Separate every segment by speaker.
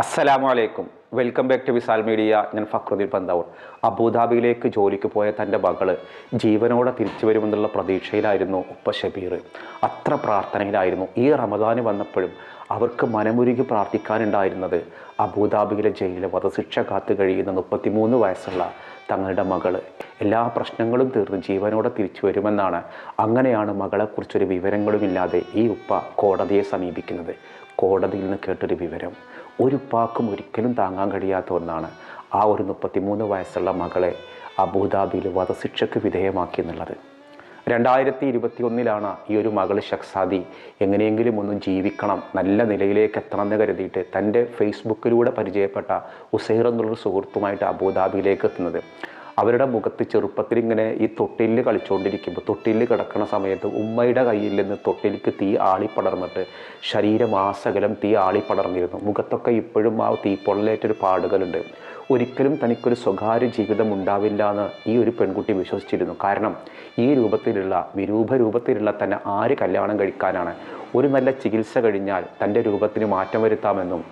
Speaker 1: അസ്സലാമു അലൈക്കും welcome back to Visal media. ഞാൻ ഫക്രുദ്ദീൻ പന്താവൂർ. അബുദാബിയിലേക്ക് ജോലിക്ക് പോയ തന്റെ മകൾ ജീവനോടെ തിരിച്ചു വരുമെന്നുള്ള പ്രതീക്ഷയിലായിരുന്നു ഉപ്പ ഷബീർ. അത്ര പ്രാർത്ഥനയിലായിരുന്നു. ഈ റമദാന് വന്നപ്പോഴും അവർക്ക് മനമുരുകി പ്രാർത്ഥിക്കാനുണ്ടായിരുന്നത് അബുദാബിയിലെ ജയിലിലെ വധശിക്ഷ കാത്തു കഴിയുന്ന മുപ്പത്തിമൂന്ന് വയസ്സുള്ള തങ്ങളുടെ മകൾ. എല്ലാ പ്രശ്നങ്ങളും തീർന്ന് ജീവനോടെ തിരിച്ചു വരുമെന്നാണ് അങ്ങനെയാണ് മകളെക്കുറിച്ചൊരു വിവരങ്ങളുമില്ലാതെ ഈ ഉപ്പ കോടതിയെ സമീപിക്കുന്നത്. കോടതിയിൽ നിന്ന് കേട്ടൊരു വിവരം. ഒരു പാക്കും ഒരിക്കലും താങ്ങാൻ കഴിയാത്ത ഒന്നാണ് ആ ഒരു മുപ്പത്തിമൂന്ന് വയസ്സുള്ള മകളെ അബുദാബിയിൽ വധശിക്ഷയ്ക്ക് വിധേയമാക്കി എന്നുള്ളത്. രണ്ടായിരത്തി ഇരുപത്തി ഒന്നിലാണ് ഈ ഒരു മകൾ ഷക്സാദി എങ്ങനെയെങ്കിലും ഒന്ന് ജീവിക്കണം നല്ല നിലയിലേക്ക് എത്തണം എന്ന് കരുതിയിട്ട് തന്റെ ഫേസ്ബുക്കിലൂടെ പരിചയപ്പെട്ട ഉസൈർ എന്നുള്ളൊരു സുഹൃത്തുമായിട്ട് അബുദാബിയിലേക്ക് എത്തുന്നത്. അവരുടെ മുഖത്ത് ചെറുപ്പത്തിൽ ഇങ്ങനെ ഈ തൊട്ടിലിൽ കളിച്ചുകൊണ്ടിരിക്കുമ്പോൾ തൊട്ടിലിൽ കിടക്കുന്ന സമയത്ത് ഉമ്മയുടെ കയ്യിൽ നിന്ന് തൊട്ടിലേക്ക് തീ ആളിപ്പടർന്നിട്ട് ശരീരമാസകലം തീ ആളിപ്പടർന്നിരുന്നു മുഖത്തൊക്കെ ഇപ്പോഴും ആ തീപ്പൊള്ളലേറ്റൊരു പാടുകളുണ്ട്. ഒരിക്കലും തനിക്കൊരു സ്വകാര്യ ജീവിതം ഉണ്ടാവില്ല എന്ന് ഈ ഒരു പെൺകുട്ടി വിശ്വസിച്ചിരുന്നു. കാരണം ഈ രൂപത്തിലുള്ള വിരൂപ രൂപത്തിലുള്ള തന്നെ ആര് കല്യാണം കഴിക്കാനാണ്? ഒരു നല്ല ചികിത്സ കഴിഞ്ഞാൽ തന്റെ രൂപത്തിന് മാറ്റം വരുത്താമെന്നും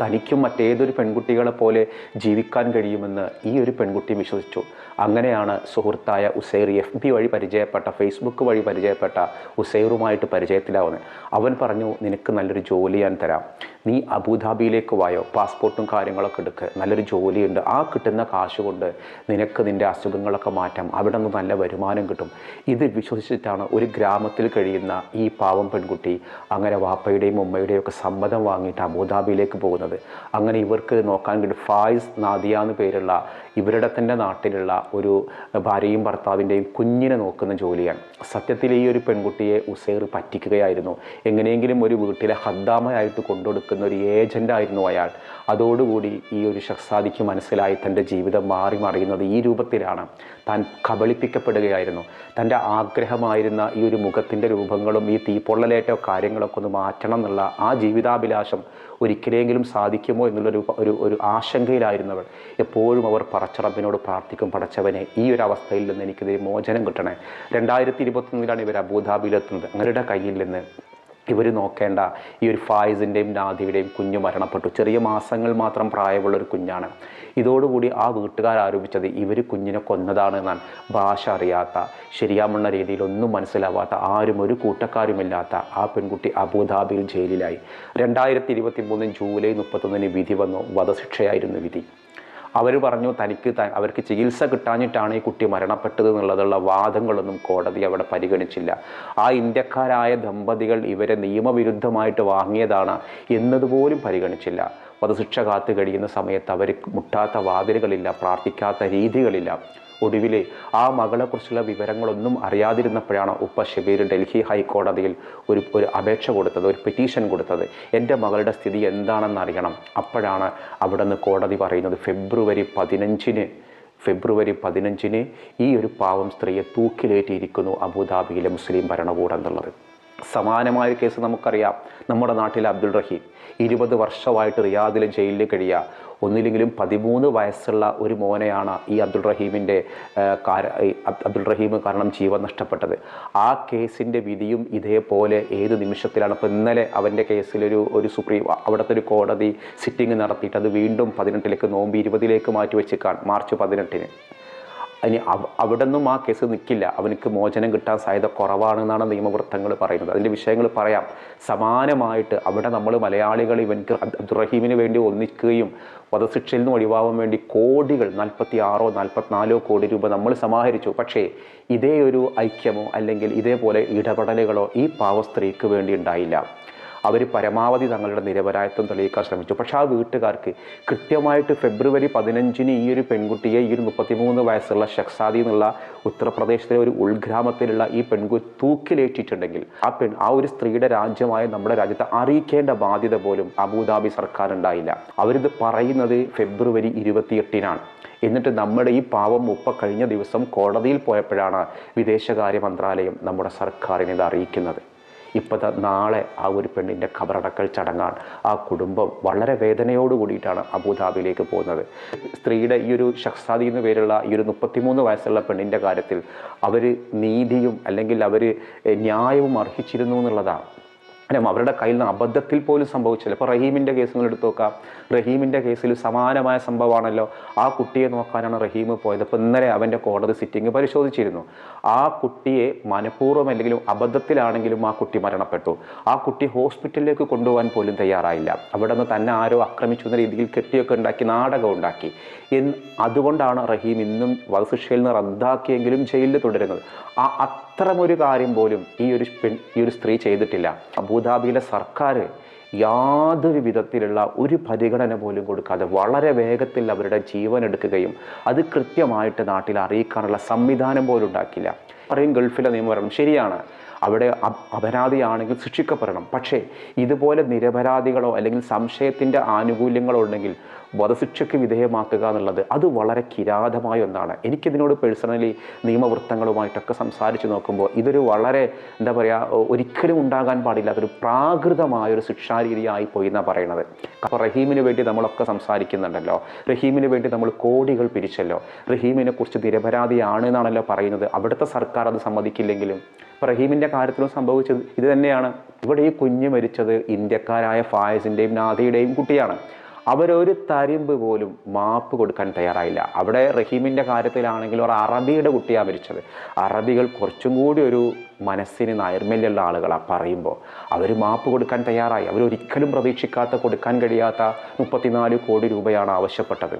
Speaker 1: തനിക്കും മറ്റേതൊരു പെൺകുട്ടികളെ പോലെ ജീവിക്കാൻ കഴിയുമെന്ന് ഈ ഒരു പെൺകുട്ടി വിശ്വസിച്ചു. അങ്ങനെയാണ് സുഹൃത്തായ ഉസൈർ എഫ് ബി വഴി പരിചയപ്പെട്ട ഫേസ്ബുക്ക് വഴി പരിചയപ്പെട്ട ഉസൈറുമായിട്ട് പരിചയത്തിലാവുന്നത്. അവൻ പറഞ്ഞു നിനക്ക് നല്ലൊരു ജോലി ഞാൻ തരാം. നീ അബുദാബിയിലേക്ക് വായോ? പാസ്പോർട്ടും കാര്യങ്ങളൊക്കെ എടുക്ക്. നല്ലൊരു ജോലിയുണ്ട്. ആ കിട്ടുന്ന കാശ് കൊണ്ട് നിനക്ക് നിന്റെ അസുഖങ്ങളൊക്കെ മാറ്റാം. അവിടെ നിന്ന് നല്ല വരുമാനം കിട്ടും. ഇത് വിശ്വസിച്ചിട്ടാണ് ഒരു ഗ്രാമത്തിൽ കഴിയുന്ന ഈ പാവം പെൺകുട്ടി അങ്ങനെ വാപ്പയുടെയും ഉമ്മയുടെയും ഒക്കെ സമ്മതം വാങ്ങിയിട്ട് അബുദാബിയിലേക്ക് പോകുന്നത്. അങ്ങനെ ഇവർക്ക് നോക്കാൻ കിട്ടും ഫായിസ് നാദിയ എന്ന് പേരുള്ള ഇവരുടെ തന്നെ നാട്ടിലുള്ള ഒരു ഭാര്യയും ഭർത്താവിന്റെയും കുഞ്ഞിനെ നോക്കുന്ന ജോലിയാണ്. സത്യത്തിൽ ഈ ഒരു പെൺകുട്ടിയെ ഉസേർ പറ്റിക്കുകയായിരുന്നു. എങ്ങനെയെങ്കിലും ഒരു വീട്ടിലെ ഹദ്ദാമയായിട്ട് കൊണ്ടുകൊടുക്കുന്ന ഒരു ഏജന്റായിരുന്നു അയാൾ. അതോടുകൂടി ഈ ഒരു ശക്സാദിക്ക് മനസ്സിലായി തന്റെ ജീവിതം മാറി മറിയുന്നത് ഈ രൂപത്തിലാണ്. താൻ കബളിപ്പിക്കപ്പെടുകയായിരുന്നു. തന്റെ ആഗ്രഹമായിരുന്ന ഈ ഒരു മുഖത്തിന്റെ രൂപങ്ങളും ഈ തീപ്പൊള്ളലേറ്റോ കാര്യങ്ങളൊക്കെ ഒന്ന് മാറ്റണം എന്നുള്ള ആ ജീവിതാഭിലാഷം ഒരിക്കലെങ്കിലും സാധിക്കുമോ എന്നുള്ളൊരു ഒരു ഒരു ആശങ്കയിലായിരുന്നവർ എപ്പോഴും അവർ പറച്ചറബിനോട് പ്രാർത്ഥിക്കും പടച്ചവനെ ഈ ഒരു അവസ്ഥയിൽ നിന്ന് എനിക്കിതിന് മോചനം കിട്ടണേ. രണ്ടായിരത്തി ഇരുപത്തൊന്നിലാണ് ഇവർ അബുദാബിയിലെത്തുന്നത് അവരുടെ കയ്യിൽ നിന്ന് ഇവർ നോക്കേണ്ട ഈ ഒരു ഫായിസിന്റെയും നാദിയുടെയും കുഞ്ഞ് മരണപ്പെട്ടു. ചെറിയ മാസങ്ങൾ മാത്രം പ്രായമുള്ള ഒരു കുഞ്ഞാണ്. ഇതോടുകൂടി ആ വീട്ടുകാർ ആരോപിച്ചത് ഇവർ കുഞ്ഞിനെ കൊന്നതാണ് എന്നാണ് ഭാഷ അറിയാത്ത ശരിയാമുള്ള രീതിയിൽ ഒന്നും മനസ്സിലാവാത്ത ആരും ഒരു കൂട്ടക്കാരുമില്ലാത്ത ആ പെൺകുട്ടി അബുദാബിയിൽ ജയിലിലായി. രണ്ടായിരത്തി ഇരുപത്തി മൂന്ന് ജൂലൈ മുപ്പത്തൊന്നിന് വിധി വന്നു. വധശിക്ഷയായിരുന്നു വിധി. അവർ പറഞ്ഞു തനിക്ക് അവർക്ക് ചികിത്സ കിട്ടാഞ്ഞിട്ടാണ് ഈ കുട്ടി മരണപ്പെട്ടത് എന്നുള്ളതുള്ള വാദങ്ങളൊന്നും കോടതി അവിടെ പരിഗണിച്ചില്ല. ആ ഇന്ത്യക്കാരായ ദമ്പതികൾ ഇവരെ നിയമവിരുദ്ധമായിട്ട് വാങ്ങിയതാണ് എന്നതുപോലും പരിഗണിച്ചില്ല. വധശിക്ഷ കാത്തു കഴിയുന്ന സമയത്ത് അവർ മുട്ടാത്ത വാതിലുകളില്ല പ്രാർത്ഥിക്കാത്ത രീതികളില്ല. ഒടുവിൽ ആ മകളെക്കുറിച്ചുള്ള വിവരങ്ങളൊന്നും അറിയാതിരുന്നപ്പോഴാണ് ഉപ്പ ഷബീർ ഡൽഹി ഹൈക്കോടതിയിൽ ഒരു ഒരു അപേക്ഷ കൊടുത്തത് ഒരു പെറ്റീഷൻ കൊടുത്തത്. എന്റെ മകളുടെ സ്ഥിതി എന്താണെന്ന് അറിയണം. അപ്പോഴാണ് അവിടെ നിന്ന് കോടതി പറയുന്നത് ഫെബ്രുവരി പതിനഞ്ചിന് ഫെബ്രുവരി പതിനഞ്ചിന് ഈ ഒരു പാവം സ്ത്രീയെ തൂക്കിലേറ്റിയിരിക്കുന്നു അബുദാബിയിലെ മുസ്ലിം ഭരണകൂടം എന്നുള്ളത് സമാനമായ ഒരു കേസ് നമുക്കറിയാം. നമ്മുടെ നാട്ടിലെ അബ്ദുൾ റഹീം ഇരുപത് വർഷമായിട്ട് റിയാദിലെ ജയിലിൽ കഴിയുക ഒന്നില്ലെങ്കിലും പതിമൂന്ന് വയസ്സുള്ള ഒരു മോനെയാണ് ഈ അബ്ദുൾ റഹീമിന്റെ അബ്ദുൾ റഹീം കാരണം ജീവൻ നഷ്ടപ്പെട്ടത്. ആ കേസിന്റെ വിധിയും ഇതേപോലെ ഏത് നിമിഷത്തിലാണ്? ഇപ്പോൾ ഇന്നലെ അവന്റെ കേസിലൊരു ഒരു സുപ്രീം അവിടുത്തെ ഒരു കോടതി സിറ്റിംഗ് നടത്തിയിട്ട് അത് വീണ്ടും പതിനെട്ടിലേക്ക് നോമ്പ് ഇരുപതിലേക്ക് മാറ്റി വെച്ചേക്കാൻ മാർച്ച് പതിനെട്ടിന്. ഇനി അവിടെ നിന്നും ആ കേസ് നിൽക്കില്ല അവനക്ക് മോചനം കിട്ടാൻ സാധ്യത കുറവാണെന്നാണ് നിയമവൃത്തങ്ങൾ പറയുന്നത്. അതിന്റെ വിഷയങ്ങൾ പറയാം. സമാനമായിട്ട് അവിടെ നമ്മൾ മലയാളികൾ ഇവൻക്ക് അബ്ദുറഹീമിന് വേണ്ടി ഒന്നിക്കുകയും വധശിക്ഷയിൽ നിന്ന് ഒഴിവാകാൻ വേണ്ടി കോടികൾ നാൽപ്പത്തി ആറോ നാൽപ്പത്തിനാലോ കോടി രൂപ നമ്മൾ സമാഹരിച്ചു. പക്ഷേ ഇതേ ഒരു ഐക്യമോ അല്ലെങ്കിൽ ഇതേപോലെ ഇടപെടലുകളോ ഈ പാവ സ്ത്രീക്ക് വേണ്ടി ഉണ്ടായില്ല. അവർ പരമാവധി തങ്ങളുടെ നിരപരായത്വം തെളിയിക്കാൻ ശ്രമിച്ചു. പക്ഷേ ആ വീട്ടുകാർക്ക് കൃത്യമായിട്ട് ഫെബ്രുവരി പതിനഞ്ചിന് ഈ ഒരു പെൺകുട്ടിയെ ഈ ഒരു മുപ്പത്തിമൂന്ന് വയസ്സുള്ള ഷെക്സാദി എന്നുള്ള ഉത്തർപ്രദേശിലെ ഒരു ഉൾഗ്രാമത്തിലുള്ള ഈ പെൺകുട്ടി തൂക്കിലേറ്റിട്ടുണ്ടെങ്കിൽ ആ പെൺ ആ ഒരു സ്ത്രീയുടെ രാജ്യമായ നമ്മുടെ രാജ്യത്തെ അറിയിക്കേണ്ട ബാധ്യത പോലും അബുദാബി സർക്കാർ ഉണ്ടായില്ല അവരിത് പറയുന്നത് ഫെബ്രുവരി ഇരുപത്തിയെട്ടിനാണ്. എന്നിട്ട് നമ്മുടെ ഈ പാവം ഉപ്പ കഴിഞ്ഞ ദിവസം കോടതിയിൽ പോയപ്പോഴാണ് വിദേശകാര്യ മന്ത്രാലയം നമ്മുടെ സർക്കാരിനെ ഇത് അറിയിക്കുന്നത്. ഇപ്പോൾ നാളെ ആ ഒരു പെണ്ണിന്റെ ഖബറടക്കൽ ചടങ്ങാണ്. ആ കുടുംബം വളരെ വേദനയോട് കൂടിയിട്ടാണ് അബുദാബിയിലേക്ക് പോകുന്നത്. സ്ത്രീയുടെ ഈ ഒരു ഷഹ്സാദി എന്ന പേരുള്ള ഈ ഒരു മുപ്പത്തിമൂന്ന് വയസ്സുള്ള പെണ്ണിന്റെ കാര്യത്തിൽ അവർ നീതിയും അല്ലെങ്കിൽ അവർ ന്യായവും അർഹിച്ചിരുന്നു എന്നുള്ളതാണ്. അല്ല അവരുടെ കയ്യിൽ നിന്ന് അബദ്ധത്തിൽ പോലും സംഭവിച്ചില്ല ഇപ്പോൾ റഹീമിന്റെ കേസ് നിങ്ങൾ എടുത്ത് നോക്കാം. റഹീമിന്റെ കേസിൽ സമാനമായ സംഭവമാണല്ലോ ആ കുട്ടിയെ നോക്കാനാണ് റഹീം പോയത്. അപ്പോൾ ഇന്നലെ അവന്റെ കോടതി സിറ്റിംഗ് പരിശോധിച്ചിരുന്നു. ആ കുട്ടിയെ മനഃപൂർവം അല്ലെങ്കിൽ അബദ്ധത്തിലാണെങ്കിലും ആ കുട്ടി മരണപ്പെട്ടു. ആ കുട്ടി ഹോസ്പിറ്റലിലേക്ക് കൊണ്ടുപോകാൻ പോലും തയ്യാറായില്ല. അവിടെ നിന്ന് തന്നെ ആരോ ആക്രമിച്ചു എന്ന രീതിയിൽ കെട്ടിയൊക്കെ ഉണ്ടാക്കി നാടകം ഉണ്ടാക്കി. എന്ന് അതുകൊണ്ടാണ് റഹീം ഇന്നും വധശിക്ഷയിൽ നിന്ന് റദ്ദാക്കിയെങ്കിലും ജയിലിൽ തുടരുന്നത്. ആ അത്തരമൊരു കാര്യം പോലും ഈ ഒരു പെൺ ഈ ഒരു സ്ത്രീ ചെയ്തിട്ടില്ല. അബുദാബിയിലെ സർക്കാർ യാതൊരു വിധത്തിലുള്ള ഒരു പരിഗണന പോലും കൊടുക്കാതെ വളരെ വേഗത്തിൽ അവരുടെ ജീവൻ എടുക്കുകയും അത് കൃത്യമായിട്ട് നാട്ടിൽ അറിയിക്കാനുള്ള സംവിധാനം പോലും ഉണ്ടാക്കില്ല പറയും ഗൾഫിലെ നിയമം ശരിയാണ്. അവിടെ അപരാധിയാണെങ്കിൽ ശിക്ഷിക്കപ്പെടണം. പക്ഷേ ഇതുപോലെ നിരപരാധികളോ അല്ലെങ്കിൽ സംശയത്തിന്റെ ആനുകൂല്യങ്ങളോ ഉണ്ടെങ്കിൽ വധശിക്ഷയ്ക്ക് വിധേയമാക്കുക എന്നുള്ളത് അത് വളരെ കിരാതമായ ഒന്നാണ്. എനിക്കിതിനോട് പേഴ്സണലി നിയമവൃത്തങ്ങളുമായിട്ടൊക്കെ സംസാരിച്ച് നോക്കുമ്പോൾ ഇതൊരു വളരെ എന്താ പറയുക ഒരിക്കലും ഉണ്ടാകാൻ പാടില്ലാത്തൊരു പ്രാകൃതമായൊരു ശിക്ഷാരീതിയായി പോയി എന്നാണ് പറയുന്നത് അപ്പോൾ റഹീമിന് വേണ്ടി നമ്മളൊക്കെ സംസാരിക്കുന്നുണ്ടല്ലോ. റഹീമിന് വേണ്ടി നമ്മൾ കോടികൾ പിരിച്ചല്ലോ. റഹീമിനെ കുറിച്ച് നിരപരാധിയാണ് എന്നാണല്ലോ പറയുന്നത്. അവിടുത്തെ സർക്കാർ അത് സമ്മതിക്കില്ലെങ്കിലും ഇപ്പോൾ റഹീമിന്റെ കാര്യത്തിലും സംഭവിച്ചത് ഇത് തന്നെയാണ്. ഇവിടെ ഈ കുഞ്ഞ് മരിച്ചത് ഇന്ത്യക്കാരായ ഫായസിന്റെയും നാദിയുടെയും കുട്ടിയാണ്. അവരൊരു തരിമ്പ് പോലും മാപ്പ് കൊടുക്കാൻ തയ്യാറായില്ല. അവിടെ റഹീമിന്റെ കാര്യത്തിലാണെങ്കിൽ ഒരു അറബിയുടെ കുട്ടിയാണ് മരിച്ചത്. അറബികൾ കുറച്ചും കൂടി ഒരു മനസ്സിന് നൈർമല്യമുള്ള ആളുകളാണ് പറയുമ്പോൾ അവർ മാപ്പ് കൊടുക്കാൻ തയ്യാറായി. അവരൊരിക്കലും പ്രതീക്ഷിക്കാത്ത കൊടുക്കാൻ കഴിയാത്ത മുപ്പത്തിനാല് കോടി രൂപയാണ് ആവശ്യപ്പെട്ടത്.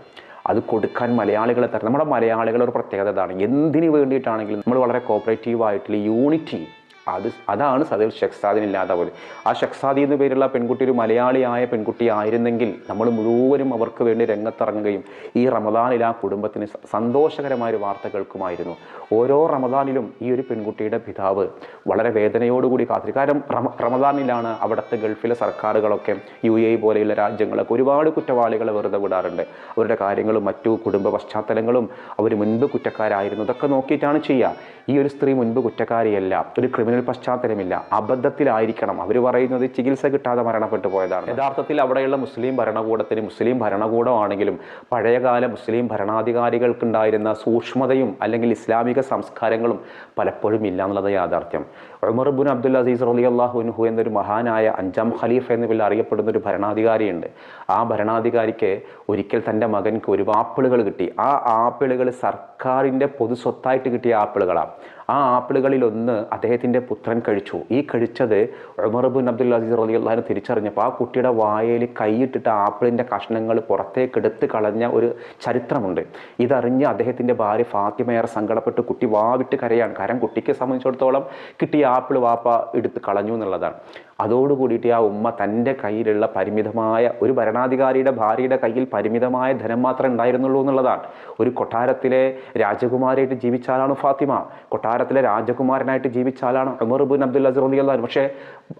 Speaker 1: അത് കൊടുക്കാൻ മലയാളികളെ തരണം. നമ്മുടെ മലയാളികളുടെ ഒരു പ്രത്യേകത ഇതാണ്. എന്തിനു വേണ്ടിയിട്ടാണെങ്കിലും നമ്മൾ വളരെ കോപ്പറേറ്റീവായിട്ടുള്ള യൂണിറ്റി അത് അതാണ് സദീൽ ഷെഖ്സാദിനില്ലാതെ പോലെ. ആ ഷെക്സാദി എന്ന പേരുള്ള പെൺകുട്ടി ഒരു മലയാളിയായ പെൺകുട്ടി ആയിരുന്നെങ്കിൽ നമ്മൾ മുഴുവനും അവർക്ക് വേണ്ടി രംഗത്തിറങ്ങുകയും ഈ റമദാനിൽ ആ കുടുംബത്തിന് സന്തോഷകരമായ ഒരു വാർത്ത കേൾക്കുമായിരുന്നു. ഓരോ റമദാനിലും ഈ ഒരു പെൺകുട്ടിയുടെ പിതാവ് വളരെ വേദനയോടുകൂടി കാത്തിരിക്കും കാരണം റമ റമദാനിലാണ് അവിടുത്തെ ഗൾഫിലെ സർക്കാരുകളൊക്കെ യു എ പോലെയുള്ള രാജ്യങ്ങളൊക്കെ ഒരുപാട് കുറ്റവാളികളെ വെറുതെ വിടാറുണ്ട്. അവരുടെ കാര്യങ്ങളും മറ്റു കുടുംബ പശ്ചാത്തലങ്ങളും അവർ മുൻപ് കുറ്റക്കാരായിരുന്നു. ഇതൊക്കെ നോക്കിയിട്ടാണ് ചെയ്യുക. ഈ ഒരു സ്ത്രീ മുൻപ് കുറ്റക്കാരിയല്ല. ഒരു ക്രിമിനൽ പശ്ചാത്തലമില്ല. അബദ്ധത്തിലായിരിക്കണം. അവർ പറയുന്നത് ചികിത്സ കിട്ടാതെ മരണപ്പെട്ടു പോയതാണ്. യഥാർത്ഥത്തിൽ അവിടെയുള്ള മുസ്ലിം ഭരണകൂടത്തിന് മുസ്ലിം ഭരണകൂടമാണെങ്കിലും പഴയകാല മുസ്ലിം ഭരണാധികാരികൾക്കുണ്ടായിരുന്ന സൂക്ഷ്മതയും അല്ലെങ്കിൽ ഇസ്ലാമിക സംസ്കാരങ്ങളും പലപ്പോഴും ഇല്ല എന്നുള്ളത് യാഥാർത്ഥ്യം. ഉമർ ബുൻ അബ്ദുൽ അസീസ് റലി അള്ളാഹുൻഹു എന്നൊരു മഹാനായ അഞ്ചാം ഖലീഫ് എന്ന പേരിൽ അറിയപ്പെടുന്ന ഒരു ഭരണാധികാരിയുണ്ട്. ആ ഭരണാധികാരിക്ക് ഒരിക്കൽ തന്റെ മകൻക്ക് ഒരു ആപ്പിളുകൾ കിട്ടി. ആ ആപ്പിളുകൾ സർക്കാരിന്റെ പൊതു സ്വത്തായിട്ട് കിട്ടിയ ആപ്പിളുകളാണ് ആ ആപ്പിളുകളിൽ ഒന്ന് അദ്ദേഹത്തിന്റെ പുത്രൻ കഴിച്ചു. ഈ കഴിച്ചത് ഉമർ ബുൻ അബ്ദുൽ അസീസ് അലി അള്ളഹാനെ തിരിച്ചറിഞ്ഞപ്പോൾ ആ കുട്ടിയുടെ വായയിൽ കൈയിട്ടിട്ട് ആപ്പിളിന്റെ കഷ്ണങ്ങൾ പുറത്തേക്ക് എടുത്ത് കളഞ്ഞ ഒരു ചരിത്രമുണ്ട്. ഇതറിഞ്ഞ് അദ്ദേഹത്തിന്റെ ഭാര്യ ഫാത്തിമയേറെ സങ്കടപ്പെട്ട് കുട്ടി വാവിട്ട് കരയാണ്. കാരണം കുട്ടിക്ക് സംബന്ധിച്ചിടത്തോളം കിട്ടിയ ആപ്പിൾ വാപ്പ എടുത്ത് കളഞ്ഞു എന്നുള്ളതാണ്. അതോടുകൂടിയിട്ട് ആ ഉമ്മ തന്റെ കയ്യിലുള്ള പരിമിതമായ ഒരു ഭരണാധികാരിയുടെ ഭാര്യയുടെ കയ്യിൽ പരിമിതമായ ധനം മാത്രമേ ഉണ്ടായിരുന്നുള്ളൂ എന്നുള്ളതാണ്. ഒരു കൊട്ടാരത്തിലെ രാജകുമാരിയായിട്ട് ജീവിച്ചാലാണ് ഫാത്തിമ. കൊട്ടാരത്തിലെ രാജകുമാരനായിട്ട് ജീവിച്ച ഉമർ ബിൻ അബ്ദുൽ അസർ അള്ളാഹു പക്ഷേ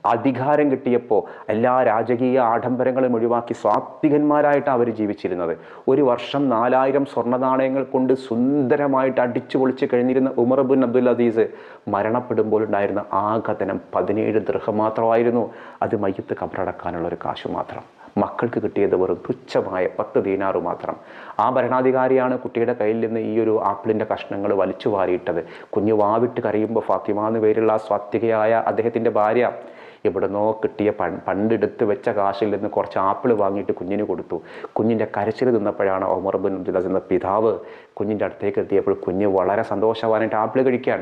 Speaker 1: അധികാരം കിട്ടിയപ്പോൾ എല്ലാ രാജകീയ ആഡംബരങ്ങളും ഒഴിവാക്കി സ്വാത്വികന്മാരായിട്ടാണ് അവർ ജീവിച്ചിരുന്നത്. ഒരു വർഷം നാലായിരം സ്വർണ നാണയങ്ങൾ കൊണ്ട് സുന്ദരമായിട്ട് അടിച്ചു പൊളിച്ച് കഴിഞ്ഞിരുന്ന ഉമർ ബിൻ അബ്ദുൽ അസീസ് മരണപ്പെടുമ്പോൾ ഉണ്ടായിരുന്ന ആ കഥനം പതിനേഴ് ദൃഹം മാത്രമായിരുന്നു. അത് മയ്യത്ത് കബറടക്കാനുള്ള ഒരു കാശ് മാത്രം. മക്കൾക്ക് കിട്ടിയത് വെറും തുച്ഛമായ പത്ത് ദീനാറ് മാത്രം. ആ ഭരണാധികാരിയാണ് കുട്ടിയുടെ കയ്യിൽ നിന്ന് ഈ ഒരു ആപ്പിളിന്റെ കഷ്ണങ്ങൾ വലിച്ചു വാരിയിട്ടത്. കുഞ്ഞു വാവിട്ട് കരയുമ്പോൾ ഫാത്തിമ എന്ന പേരുള്ള ആ സ്വാത്വികയായ അദ്ദേഹത്തിന്റെ ഭാര്യ എവിടുന്നോ കിട്ടിയ പണ്ടെടുത്ത് വെച്ച കാശിൽ നിന്ന് കുറച്ച് ആപ്പിൾ വാങ്ങിയിട്ട് കുഞ്ഞിന് കൊടുത്തു. കുഞ്ഞിന്റെ കരച്ചിൽ നിന്നപ്പോഴാണ് ഒമർ ബിൻ എന്ന പിതാവ് കുഞ്ഞിന്റെ അടുത്തേക്ക് എത്തിയപ്പോൾ കുഞ്ഞ് വളരെ സന്തോഷവാനായിട്ട് ആപ്പിൾ കഴിക്കാൻ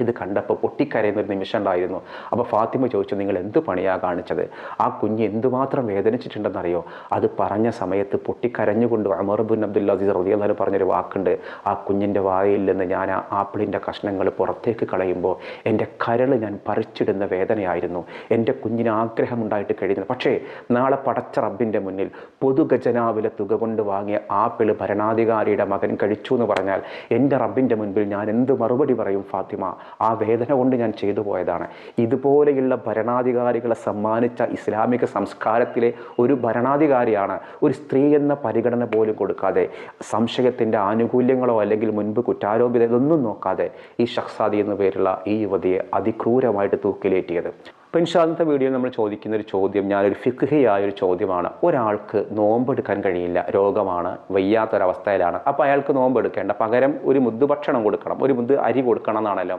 Speaker 1: ഇത് കണ്ടപ്പോൾ പൊട്ടിക്കരയുന്ന ഒരു നിമിഷം ഉണ്ടായിരുന്നു. അപ്പോൾ ഫാത്തിമ ചോദിച്ചു നിങ്ങൾ എന്ത് പണിയാ കാണിച്ചത്? ആ കുഞ്ഞ് എന്തുമാത്രം വേദനിച്ചിട്ടുണ്ടെന്നറിയോ? അത് പറഞ്ഞ സമയത്ത് പൊട്ടിക്കരഞ്ഞുകൊണ്ട് അമർബുൻ അബ്ദുൽ അസീസ് റതിയല്ലാഹു പറഞ്ഞൊരു വാക്കുണ്ട്. ആ കുഞ്ഞിന്റെ വായിൽ നിന്ന് ഞാൻ ആ ആപ്പിളിന്റെ കഷ്ണങ്ങൾ പുറത്തേക്ക് കളയുമ്പോൾ എന്റെ കരൾ ഞാൻ പറിച്ചിടുന്ന വേദനയായിരുന്നു. എന്റെ കുഞ്ഞിന് ആഗ്രഹമുണ്ടായിട്ട് കഴിഞ്ഞു പക്ഷേ നാളെ പടച്ച റബ്ബിന്റെ മുന്നിൽ പൊതുഖജനാവിലെ തുക കൊണ്ട് വാങ്ങിയ ആപ്പിൾ ഭരണാധികാരിയുടെ മകൻ കഴിച്ചു എന്ന് പറഞ്ഞാൽ എന്റെ റബ്ബിന്റെ മുൻപിൽ ഞാൻ എന്ത് മറുപടി പറയും ഫാത്തിമ? ആ വേദന കൊണ്ട് ഞാൻ ചെയ്തു പോയതാണ്. ഇതുപോലെയുള്ള ഭരണാധികാരികളെ സമ്മാനിച്ച ഇസ്ലാമിക സംസ്കാരത്തിലെ ഒരു ഭരണാധികാരിയാണ് ഒരു സ്ത്രീ എന്ന പരിഗണന പോലും കൊടുക്കാതെ സംശയത്തിന്റെ ആനുകൂല്യങ്ങളോ അല്ലെങ്കിൽ മുൻപ് കുറ്റാരോപിത ഇതൊന്നും നോക്കാതെ ഈ ഷഖ്സാദി എന്ന പേരുള്ള ഈ യുവതിയെ അതിക്രൂരമായിട്ട് തൂക്കിലേറ്റിയത്. അപ്പോൾ ഇൻഷാദത്തെ വീഡിയോയിൽ നമ്മൾ ചോദിക്കുന്ന ഒരു ചോദ്യം ഞാനൊരു ഫിഖിയായ ഒരു ചോദ്യമാണ്. ഒരാൾക്ക് നോമ്പെടുക്കാൻ കഴിയില്ല രോഗമാണ് വയ്യാത്തൊരവസ്ഥയിലാണ്. അപ്പോൾ അയാൾക്ക് നോമ്പെടുക്കേണ്ട പകരം ഒരു മുദ്ദ് ഭക്ഷണം കൊടുക്കണം ഒരു മുദ്ദ് അരി കൊടുക്കണം എന്നാണല്ലോ.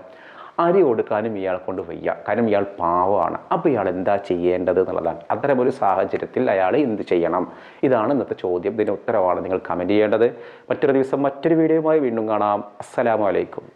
Speaker 1: അരി കൊടുക്കാനും ഇയാൾ കൊണ്ട് വയ്യ കാരണം ഇയാൾ പാവമാണ്. അപ്പോൾ ഇയാൾ എന്താ ചെയ്യേണ്ടത് എന്നുള്ളതാണ്. അത്തരമൊരു സാഹചര്യത്തിൽ അയാൾ എന്ത് ചെയ്യണം? ഇതാണ് ഇന്നത്തെ ചോദ്യം. ഇതിന് ഉത്തരവാണ് നിങ്ങൾ കമന്റ് ചെയ്യേണ്ടത്. മറ്റൊരു ദിവസം മറ്റൊരു വീഡിയോയുമായി വീണ്ടും കാണാം. അസ്സലാമു അലൈക്കും.